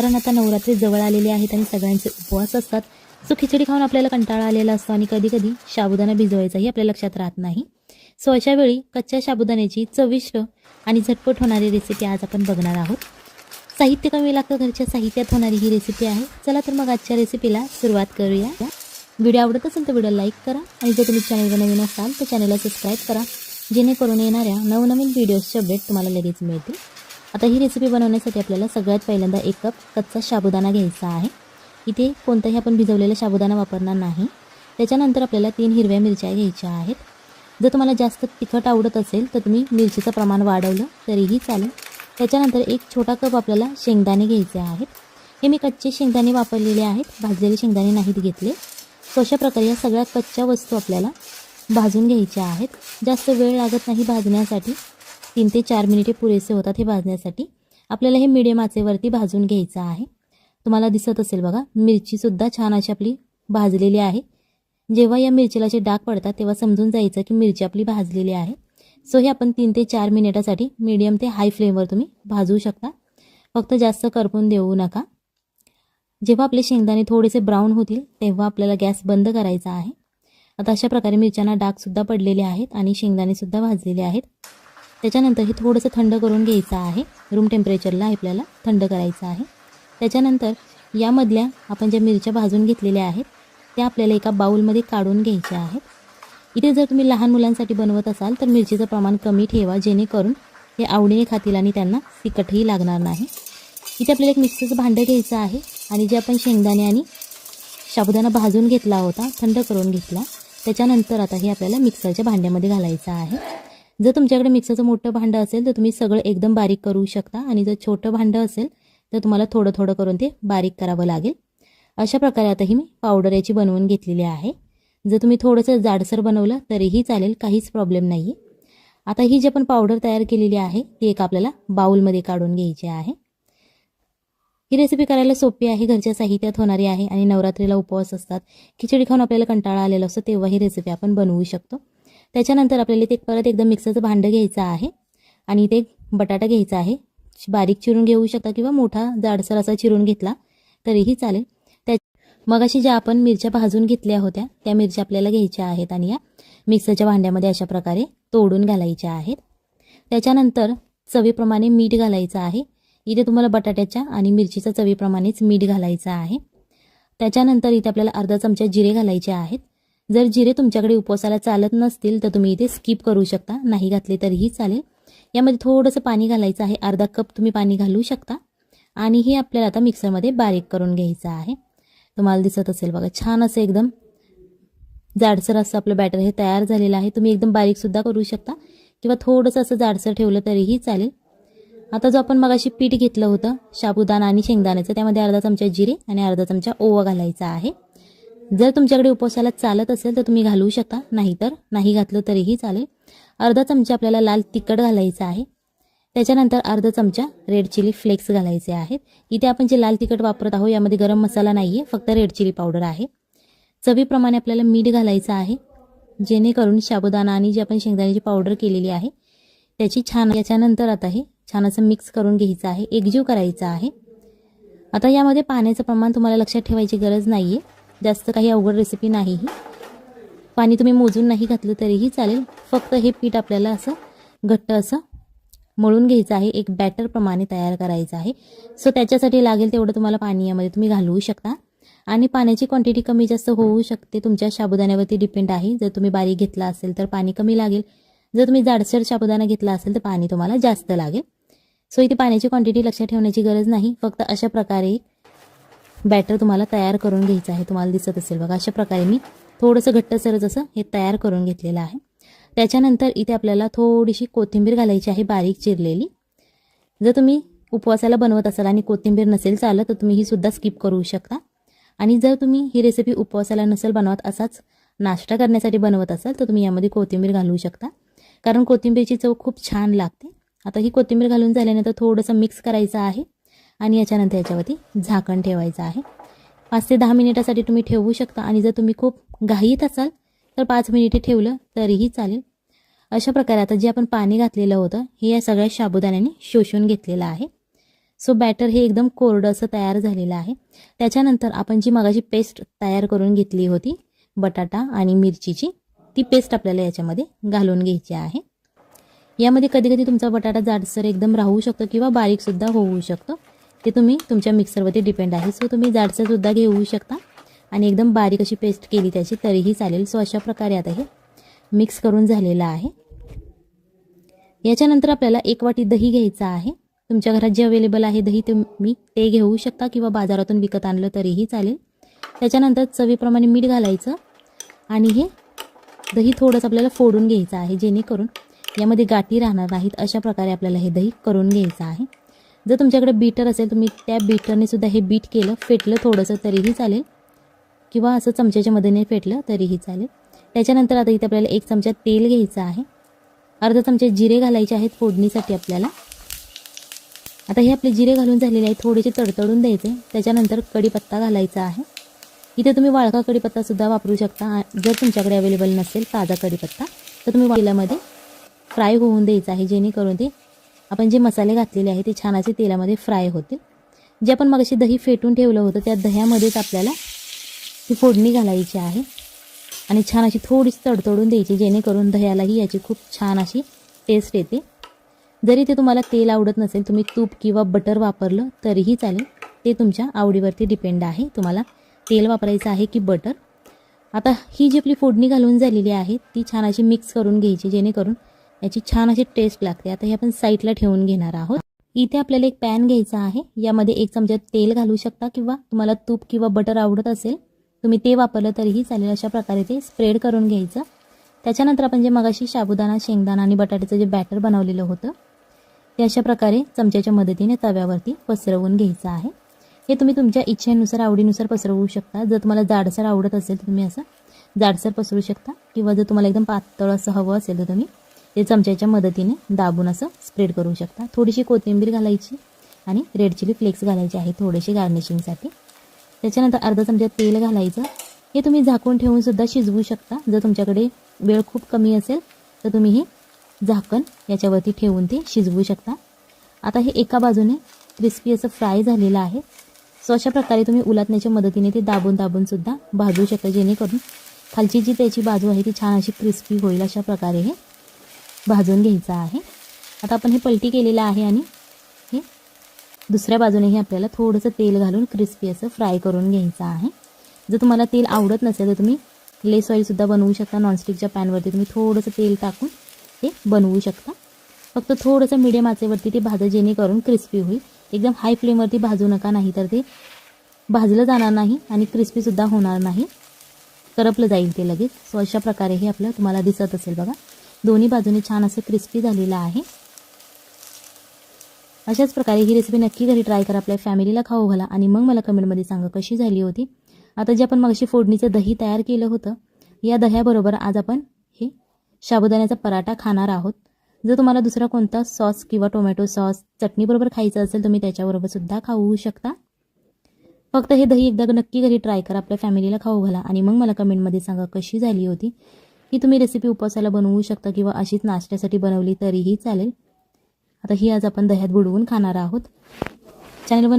कारण आता नवरात्री जवळ आलेले आहेत आणि सगळ्यांचे उपवास असतात. सो खिचडी खाऊन आपल्याला कंटाळा आलेला असतो आणि कधी कधी साबुदाणा भिजवायचाही आपल्या लक्षात राहत नाही. सो अशा वेळी कच्च्या साबुदाण्याची चविष्ट आणि झटपट होणारी रेसिपी आज आपण बघणार आहोत. साहित्य कमी लागतं घरच्या साहित्यात होणारी ही रेसिपी आहे. चला तर मग आजच्या रेसिपीला सुरुवात करूया. व्हिडिओ आवडत असेल तर व्हिडिओ लाईक करा आणि जर तुम्ही चॅनलवर नवीन असाल तर चॅनलला सबस्क्राईब करा. जेणेकरून येणाऱ्या नवनवीन व्हिडिओजचे अपडेट तुम्हाला लगेच मिळतील. आता ही रेसिपी बनवण्यासाठी आपल्याला सगळ्यात पहिल्यांदा एक कप कच्चा साबुदाणा घ्यायचा आहे. इथे कोणताही आपण भिजवलेला साबुदाणा वापरणार नाही. त्याच्यानंतर आपल्याला तीन हिरव्या मिरच्या घ्यायच्या आहेत. जर तुम्हाला जास्त तिखट आवडत असेल तर तुम्ही मिरचीचं प्रमाण वाढवलं तरीही चालेल. त्याच्यानंतर एक छोटा कप आपल्याला शेंगदाणे घ्यायचे आहेत. हे मी कच्चे शेंगदाणे वापरलेले आहेत. भाजलेले शेंगदाणे नाहीत घेतले. सो अशा प्रकारे या सगळ्या कच्च्या वस्तू आपल्याला भाजून घ्यायच्या आहेत. जास्त वेळ लागत नाही भाजण्यासाठी. तीन ते चार मिनिटे पुरेसे होतात हे भाजण्यासाठी. आपल्याला हे मिडियम आचेवरती भाजून घ्यायचं आहे. तुम्हाला दिसत असेल बघा मिरचीसुद्धा छान अशी आपली भाजलेली आहे. जेव्हा या मिरचीला जे डाग पडतात तेव्हा समजून जायचं की मिरची आपली भाजलेली आहे. सो हे आपण तीन ते चार मिनिटासाठी मीडियम ते हाय फ्लेमवर तुम्ही भाजू शकता. फक्त जास्त करपून देऊ नका. जेव्हा आपले शेंगदाणे थोडेसे ब्राऊन होतील तेव्हा आपल्याला गॅस बंद करायचा आहे. आता अशा प्रकारे मिरच्यांना डागसुद्धा पडलेले आहेत आणि शेंगदाणेसुद्धा भाजलेले आहेत. त्याच्यानंतर हे थोडंसं थंड करून घ्यायचं आहे. रूम टेम्परेचरला आपल्याला थंड करायचं आहे. त्याच्यानंतर यामधल्या आपण ज्या मिरच्या भाजून घेतलेल्या आहेत त्या आपल्याला एका बाऊलमध्ये काढून घ्यायच्या आहेत. इथे जर तुम्ही लहान मुलांसाठी बनवत असाल तर मिरचीचं प्रमाण कमी ठेवा जेणेकरून हे आवडीने खातील आणि त्यांना तिखटही लागणार नाही. इथे आपल्याला एक मिक्सरचं भांडं घ्यायचं आहे आणि जे आपण शेंगदाणे आणि साबुदाणा भाजून घेतला होता थंड करून घेतला त्याच्यानंतर आता हे आपल्याला मिक्सरच्या भांड्यामध्ये घालायचं आहे. जर तुमच्याकडे मिक्सरचं मोठं भांडं असेल तर तुम्ही सगळं एकदम बारीक करू शकता. आणि जर छोटं भांडं असेल तर तुम्हाला थोडं थोडं करून ते बारीक करावं लागेल. अशा प्रकारे आता ही मी पावडर याची बनवून घेतलेली आहे. जर तुम्ही थोडंसं जाडसर बनवलं तरीही चालेल काहीच प्रॉब्लेम नाही आहे आता ही जी आपण पावडर तयार केलेली आहे ती एक आपल्याला बाऊलमध्ये काढून घ्यायची आहे. ही रेसिपी करायला सोपी आहे घरच्या साहित्यात होणारी आहे आणि नवरात्रीला उपवास असतात. खिचडी खाऊन आपल्याला कंटाळा आलेला असतो तेव्हा ही रेसिपी आपण बनवू शकतो. त्याच्यानंतर आपल्याला ते परत एकदम मिक्सरचं भांडं घ्यायचं आहे आणि ते बटाटा घ्यायचा आहे. बारीक चिरून घेऊ शकता किंवा मोठा जाडसर असा चिरून घेतला तरीही चालेल. त्या मग अशी ज्या आपण मिरच्या भाजून घेतल्या होत्या त्या मिरच्या आपल्याला घ्यायच्या आहेत आणि या मिक्सरच्या भांड्यामध्ये अशा प्रकारे तोडून घालायच्या आहेत. त्याच्यानंतर चवीप्रमाणे मीठ घालायचं आहे. इथे तुम्हाला बटाट्याच्या आणि मिरचीच्या चवीप्रमाणेच मीठ घालायचं आहे. त्याच्यानंतर इथे आपल्याला अर्धा चमचा जिरे घालायचे आहेत. जर जिरे तुमच्याकडे उपवासाला चालत नसतील तर तुम्ही इथे स्किप करू शकता. नाही घातले तरीही चालेल. यामध्ये थोडंसं पाणी घालायचं आहे. अर्धा कप तुम्ही पाणी घालू शकता. आणि हे आपल्याला आता मिक्सरमध्ये बारीक करून घ्यायचं आहे. तुम्हाला दिसत असेल बघा छान असं एकदम जाडसर असं आपलं बॅटर हे तयार झालेलं आहे. तुम्ही एकदम बारीकसुद्धा करू शकता. किंवा थोडंसं असं जाडसर ठेवलं तरीही चालेल. आता जो आपण मगाशी पीठ घेतलं होतं साबुदाणा आणि शेंगदाण्याचं त्यामध्ये अर्धा चमचा जिरे आणि अर्धा चमचा ओवा घालायचा आहे. जर तुमच्याकडे उपवासाला चालत असेल तर तुम्ही घालू शकता. नाहीतर नाही घातलं तरीही चालेल. अर्धा चमचा आपल्याला लाल तिखट घालायचं आहे. त्याच्यानंतर अर्धा चमचा रेड चिली फ्लेक्स घालायचे आहेत. इथे आपण जे लाल तिखट वापरत आहोत यामध्ये गरम मसाला नाही आहे फक्त रेड चिली पावडर आहे. चवीप्रमाणे आपल्याला मीठ घालायचं आहे. जेणेकरून साबुदाणा आणि जी आपण शेंगदाण्याची पावडर केलेली आहे त्याची छान याच्यानंतर आता हे छान असं मिक्स करून घ्यायचं आहे. एकजीव करायचं आहे. आता यामध्ये पाण्याचं प्रमाण तुम्हाला लक्षात ठेवायची गरज नाही आहे जास्त काही अवघड रेसिपी नाही ही पाणी तुम्ही मोजून नाही घातलं तरीही चालेल. फक्त हे पीठ आपल्याला असं घट्ट असं मळून घ्यायचं आहे. एक बॅटरप्रमाणे तयार करायचं आहे. सो त्याच्यासाठी लागेल तेवढं तुम्हाला पाणी यामध्ये तुम्ही घालवू शकता. आणि पाण्याची क्वांटिटी कमी जास्त होऊ शकते. तुमच्या साबुदाण्यावरती डिपेंड आहे. जर तुम्ही बारीक घेतला असेल तर पाणी कमी लागेल. जर तुम्ही जाडसर साबुदाणा घेतला असेल तर पाणी तुम्हाला जास्त लागेल. सो इथे पाण्याची क्वांटिटी लक्षात ठेवण्याची गरज नाही. फक्त अशा प्रकारे बॅटर तुम्हाला तयार करून घ्यायचं आहे तुम्हाला दिसत असेल. बघा अशा प्रकारे मी थोडंसं घट्टसरच असं हे तयार करून घेतलेलं आहे. त्याच्यानंतर इथे आपल्याला थोडीशी कोथिंबीर घालायची आहे बारीक चिरलेली. जर तुम्ही उपवासाला बनवत असाल आणि कोथिंबीर नसेल चालत तर तुम्ही ही सुद्धा स्किप करू शकता. आणि जर तुम्ही ही रेसिपी उपवासाला नसेल बनवत असाच नाश्ता करण्यासाठी बनवत असाल तर तुम्ही यामध्ये कोथिंबीर घालू शकता. कारण कोथिंबीरची चव खूप छान लागते. आता ही कोथिंबीर घालून झाल्यानंतर थोडंसं मिक्स करायचं आहे. आणि याच्यानंतर याच्यावरती झाकण ठेवायचं आहे. पाच ते दहा मिनिटासाठी तुम्ही ठेवू शकता आणि जर तुम्ही खूप घाईत असाल तर पाच मिनिटे ठेवलं तरीही चालेल. अशा प्रकारे आता जे आपण पाणी घातलेलं होतं हे या सगळ्या साबुदाण्याने शोषून घेतलेलं आहे. सो बॅटर हे एकदम कोरडं असं तयार झालेलं आहे. त्याच्यानंतर आपण जी मगाची पेस्ट तयार करून घेतली होती बटाटा आणि मिरचीची ती पेस्ट आपल्याला याच्यामध्ये घालून घ्यायची आहे. यामध्ये कधी कधी तुमचा बटाटा जाडसर एकदम राहू शकतो किंवा बारीकसुद्धा होऊ शकतो. ते तुम्ही तुमच्या मिक्सरवरती डिपेंड आहे. सो तुम्ही जाडसरसुद्धा घेऊ शकता. आणि एकदम बारीक अशी पेस्ट केली त्याची तरीही चालेल. सो अशा प्रकारे आता हे मिक्स करून झालेलं आहे. याच्यानंतर आपल्याला एक वाटी दही घ्यायचं आहे. तुमच्या घरात जे अवेलेबल आहे दही तुम्ही ते घेऊ शकता किंवा बाजारातून विकत आणलं तरीही चालेल. त्याच्यानंतर चवीप्रमाणे मीठ घालायचं. आणि हे दही थोडंसं आपल्याला फोडून घ्यायचं आहे जेणेकरून यामध्ये गाठी राहणार नाहीत. अशा प्रकारे आपल्याला हे दही करून घ्यायचं आहे. जर तुमच्याकडे बीटर असेल तुम्ही त्या बीटरने सुद्धा हे बीट केलं फेटलं थोडंसं तरीही चालेल. किंवा असं चमच्याच्या मदतीने फेटलं तरीही चालेल. त्याच्यानंतर आता इथे आपल्याला एक चमचा तेल घ्यायचं आहे. अर्धा चमचे जिरे घालायचे आहेत फोडणीसाठी आपल्याला. आता हे आपले जिरे घालून झालेले आहे थोडेसे तडतडून द्यायचे. त्याच्यानंतर कढीपत्ता घालायचा आहे. इथे तुम्ही वाळका कढीपत्तासुद्धा वापरू शकता. जर तुमच्याकडे अवेलेबल नसेल ताजा कढीपत्ता तर तुम्ही तेलामध्ये फ्राय होऊन द्यायचं आहे जेणेकरून ते आपण जे मसाले घातलेले आहे ते छान असे तेलामध्ये फ्राय होतील. जे आपण मगाशी दही फेटून ठेवलं होतं त्या दह्यामध्येच आपल्याला ती फोडणी घालायची आहे. आणि छान अशी थोडीशी तडतडून द्यायची जेणेकरून दह्यालाही याची खूप छान अशी टेस्ट येते. जरी ते तुम्हाला तेल आवडत नसेल तुम्ही तूप किंवा बटर वापरलं तरीही चालेल. ते तुमच्या आवडीवरती डिपेंड आहे. तुम्हाला तेल वापरायचं आहे की बटर आता ही जी आपली फोडणी घालून झालेली आहे ती छान अशी मिक्स करून घ्यायची जेणेकरून याची छान अशी टेस्ट लागते. आता हे आपण साईडला ठेवून घेणार आहोत. इथे आपल्याला एक पॅन घ्यायचा आहे. यामध्ये एक चमचा तेल घालू शकता किंवा तुम्हाला तूप किंवा बटर आवडत असेल तुम्ही ते वापरलं तरीही चालेल. अशा प्रकारे ते स्प्रेड करून घ्यायचं. त्याच्यानंतर आपण जे मगाशी साबुदाणा शेंगदाणा आणि बटाट्याचं जे बॅटर बनवलेलं होतं ते अशा प्रकारे चमच्याच्या मदतीने तव्यावरती पसरवून घ्यायचं आहे. हे तुम्ही तुमच्या इच्छेनुसार आवडीनुसार पसरवू शकता. जर तुम्हाला जाडसर आवडत असेल तर तुम्ही असं जाडसर पसरू शकता. किंवा जर तुम्हाला एकदम पातळ असं हवं असेल तर तुम्ही ते चमच्याच्या मदतीने दाबून असं स्प्रेड करू शकता. थोडीशी कोथिंबीर घालायची आणि रेड चिली फ्लेक्स घालायचे आहे थोडेसे गार्निशिंगसाठी त्याच्यानंतर अर्धा चमचा तेल घालायचं. हे तुम्ही झाकून ठेवून सुद्धा शिजवू शकता. जर तुमच्याकडे वेळ खूप कमी असेल तर तुम्ही हे झाकण याच्यावरती ठेवून ते शिजवू शकता. आता हे एका बाजूने क्रिस्पी असं फ्राय झालेलं आहे. सो अशा प्रकारे तुम्ही उलाटण्याच्या मदतीने ते दाबून दाबून सुद्धा भाजू शकता. जेणेकरून खालची जी त्याची बाजू आहे ती छान अशी क्रिस्पी होईल. अशा प्रकारे हे भाजून घ्यायचं आहे. आता आपण हे पलटी केलेलं आहे आणि हे दुसऱ्या बाजूनेही आपल्याला थोडंसं तेल घालून क्रिस्पी असं फ्राय करून घ्यायचं आहे. जर तुम्हाला तेल आवडत नसेल तर तुम्ही लेस ऑईलसुद्धा बनवू शकता. नॉनस्टिकच्या पॅनवरती तुम्ही थोडंसं तेल टाकून ते बनवू शकता. फक्त थोडंसं मिडियम आचेवरती ते भाजं जेणेकरून क्रिस्पी होईल. एकदम हाय फ्लेमवरती भाजू नका नाही तर ते भाजलं जाणार नाही आणि क्रिस्पीसुद्धा होणार नाही. करपलं जाईल ते लगेच. सो अशा प्रकारे हे आपलं तुम्हाला दिसत असेल बघा. दोन्ही बाजूने छान असं क्रिस्पी झालेलं आहे. अशाच प्रकारे ही रेसिपी नक्की घरी ट्राय करा. आपल्या फॅमिलीला खाऊ घाला. आणि मग मला कमेंटमध्ये सांगा कशी झाली होती. आता जे आपण मगाशी फोडणीचं दही तयार केलं होतं या दह्याबरोबर आज आपण हे साबुदाण्याचा पराठा खाणार आहोत. जर तुम्हाला दुसरा कोणता सॉस किंवा टोमॅटो सॉस चटणीबरोबर खायचं असेल तुम्ही त्याच्याबरोबर सुद्धा खाऊ शकता. फक्त हे दही एकदा नक्की घरी ट्राय करा. आपल्या फॅमिलीला खाऊ घाला. आणि मग मला कमेंटमध्ये सांगा कशी झाली होती. ही तुम्ही रेसिपी उपवासाला बनवू शकता किंवा अशीच नाश्त्यासाठी बनवली तरीही चालेल. आता ही आज आपण दह्यात बुडवून खाणार आहोत. चॅनलवर